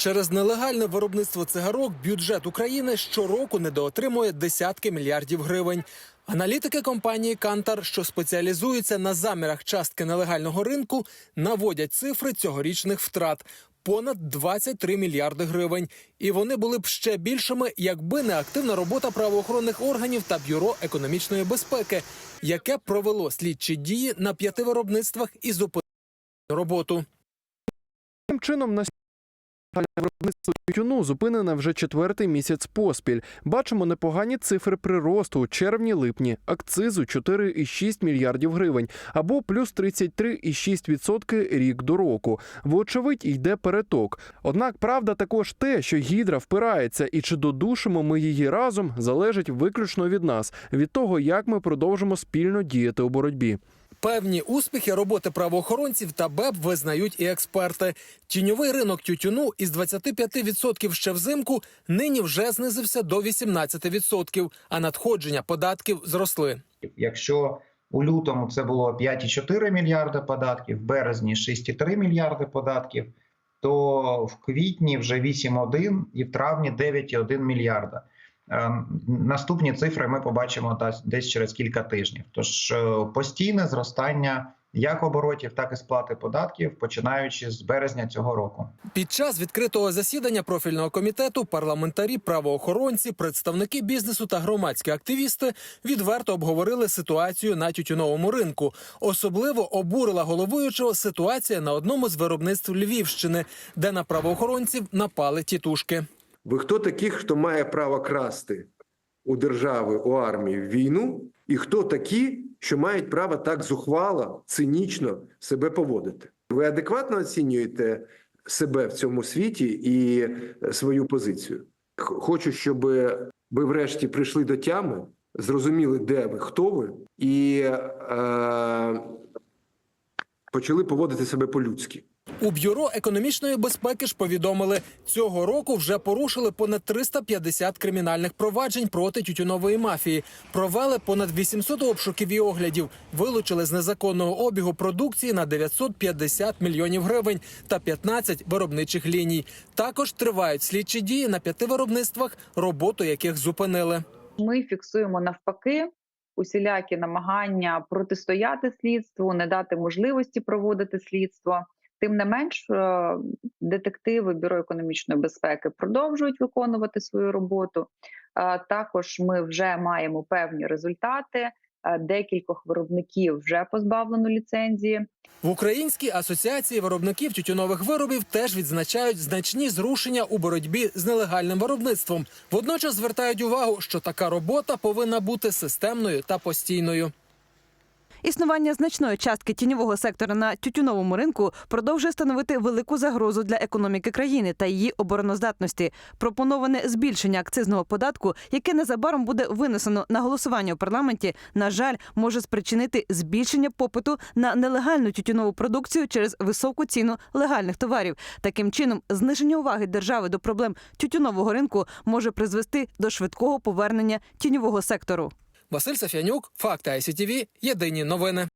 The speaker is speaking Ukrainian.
Через нелегальне виробництво цигарок бюджет України щороку недоотримує десятки мільярдів гривень. Аналітики компанії Кантар, що спеціалізуються на замірах частки нелегального ринку, наводять цифри цьогорічних втрат понад 23 мільярди гривень. І вони були б ще більшими, якби не активна робота правоохоронних органів та бюро економічної безпеки, яке провело слідчі дії на п'яти виробництвах і зупинило роботу. Таким чином, на виробництво тютюну зупинене вже четвертий місяць поспіль. Бачимо непогані цифри приросту у червні-липні. Акцизу 4,6 мільярдів гривень або плюс 33,6% рік до року. Вочевидь, йде переток. Однак правда також те, що гідра впирається, і чи додушимо ми її разом, залежить виключно від нас, від того, як ми продовжимо спільно діяти у боротьбі. Певні успіхи роботи правоохоронців та БЕП визнають і експерти. Тіньовий ринок тютюну із 25% ще взимку нині вже знизився до 18%, а надходження податків зросли. Якщо у лютому це було 5,4 мільярди податків, в березні 6,3 мільярди податків, то в квітні вже 8,1 і в травні 9,1 мільярда. Е, Наступні цифри ми побачимо десь- через кілька тижнів. Тож е, постійне зростання як оборотів, так і сплати податків, починаючи з березня цього року. Під час відкритого засідання профільного комітету парламентарі, правоохоронці, представники бізнесу та громадські активісти відверто обговорили ситуацію на тютюновому ринку. Особливо обурила головуючого ситуація на одному з виробництв Львівщини, де на правоохоронців напали тітушки. Ви хто таких, хто має право красти у держави, у армії в війну? І хто такі, що мають право так зухвало, цинічно себе поводити? Ви адекватно оцінюєте себе в цьому світі і е, свою позицію? Хочу, щоб ви врешті прийшли до тями, зрозуміли, де ви, хто ви, і е, почали поводити себе по-людськи. У бюро економічної безпеки ж повідомили, цього року вже порушили понад 350 кримінальних проваджень проти тютюнової мафії, провели понад 800 обшуків і оглядів, вилучили з незаконного обігу продукції на 950 мільйонів гривень та 15 виробничих ліній. Також тривають слідчі дії на п'яти виробництвах, роботу яких зупинили. ми фіксуємо навпаки усілякі намагання протистояти слідству, не дати можливості проводити слідство. Тим не менш, е, детективи Бюро економічної безпеки продовжують виконувати свою роботу. Е, Також ми вже маємо певні результати. Е, Декількох виробників вже позбавлено ліцензії. В Українській асоціації виробників тютюнових виробів теж відзначають значні зрушення у боротьбі з нелегальним виробництвом. Водночас звертають увагу, що така робота повинна бути системною та постійною. Існування значної частки тіньового сектора на тютюновому ринку продовжує становити велику загрозу для економіки країни та її обороноздатності. Пропоноване збільшення акцизного податку, яке незабаром буде винесено на голосування у парламенті, на жаль, може спричинити збільшення попиту на нелегальну тютюнову продукцію через високу ціну легальних товарів. Таким чином, зниження уваги держави до проблем тютюнового ринку може призвести до швидкого повернення тіньового сектору. Василь Сафянюк, факти ICTV, Єдині новини.